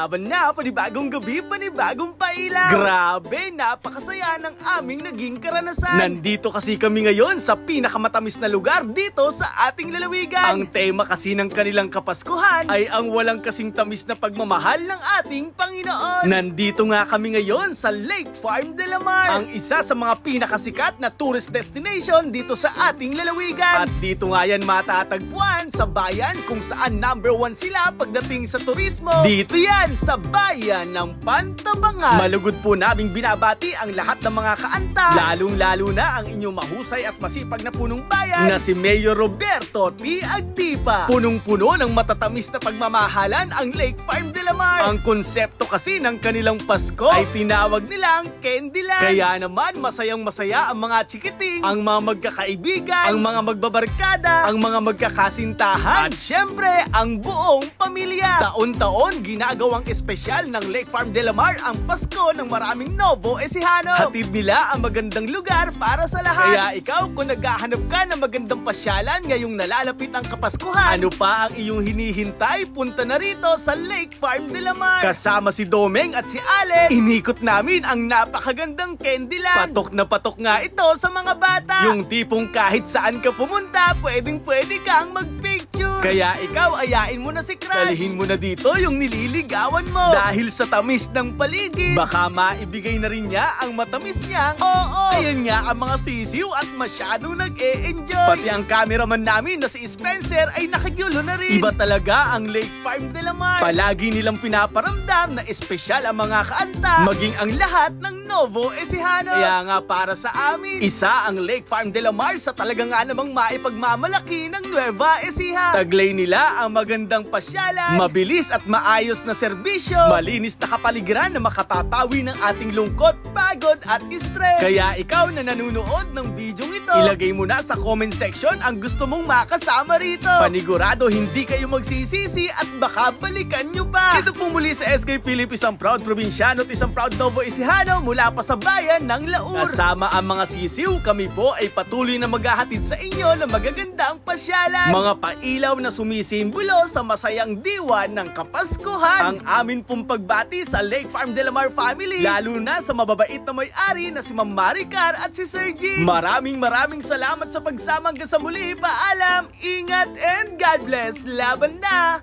Laban na, panibagong gabi, panibagong pailaw. Grabe, napakasaya ng aming naging karanasan. Nandito kasi kami ngayon sa pinakamatamis na lugar dito sa ating lalawigan. Ang tema kasi ng kanilang kapaskuhan ay ang walang kasing tamis na pagmamahal ng ating Panginoon. Nandito nga kami ngayon sa Lake Farm de la Mar, ang isa sa mga pinakasikat na tourist destination dito sa ating lalawigan. At dito nga yan matatagpuan sa bayan kung saan number one sila pagdating sa turismo. Dito yan sa bayan ng Pantabangan. Malugod po naming binabati ang lahat ng mga kaanta, lalong-lalo na ang inyong mahusay at masipag na punong bayan na si Mayor Roberto T. Agdipa. Punong-puno ng matatamis na pagmamahalan ang Lake Farm de la Mar. Ang konsepto kasi ng kanilang Pasko ay tinawag nilang Candyland. Kaya naman masayang masaya ang mga chikiting, ang mga magkakaibigan, ang mga magbabarkada, ang mga magkakasintahan, at syempre ang buong pamilya. Taon-taon ginagawang espesyal ng Lake Farm de la Mar ang Pasko ng maraming Novo Ecijano. Hatid nila ang magandang lugar para sa lahat. Kaya ikaw kung naghahanap ka ng magandang pasyalan ngayong nalalapit ang Kapaskuhan, ano pa ang iyong hinihintay? Punta na rito sa Lake Farm de la Mar. Kasama si Domeng at si Ale, inikot namin ang napakagandang Candyland. Patok na patok nga ito sa mga bata. Yung tipong kahit saan ka pumunta, pwedeng pwede kang magpicture. Kaya ikaw, ayain mo na si Crush. Dalihin mo na dito yung nililigawan mo. Dahil sa tamis ng paligid, baka maibigay na rin niya ang matamis niyang oo. Ayan nga ang mga sisiw at masyadong nag-e-enjoy. Pati ang cameraman namin na si Spencer ay nakagyulo na rin. Iba talaga ang Lake Farm de la Mar. Palagi nilang pinaparamdam na espesyal ang mga kaanta, maging ang lahat ng Novo Ecijanos. Kaya nga para sa amin, isa ang Lake Farm de la Mar sa talaga nga namang maipagmamalaki ng Nueva Ecija. Taglay nila ang magandang pasyalan, mabilis at maayos na serbisyo, malinis na kapaligiran na makatatawi ng ating lungkot, pagod at stress. Kaya ikaw na nanonood ng video ito, ilagay mo na sa comment section ang gusto mong makasama rito. Panigurado hindi kayo magsisisi at baka balikan nyo pa. Ito po muli sa SK Philip, isang proud probinsyano at isang proud Novo Ecijano mula pa sa bayan ng Laur. Kasama ang mga sisiw, kami po ay patuloy na maghahatid sa inyo ng magagandang pasyalan. Mga pailaw na sumisimbolo sa masayang diwa ng Kapaskuhan. Ang amin pong pagbati sa Lake Farm de la Mar family, lalo na sa mababait na may-ari na si Ma'am Maricar at si Sir G. Maraming maraming salamat sa pagsama hanggang sa muli. Paalam, ingat and God bless. Laban na!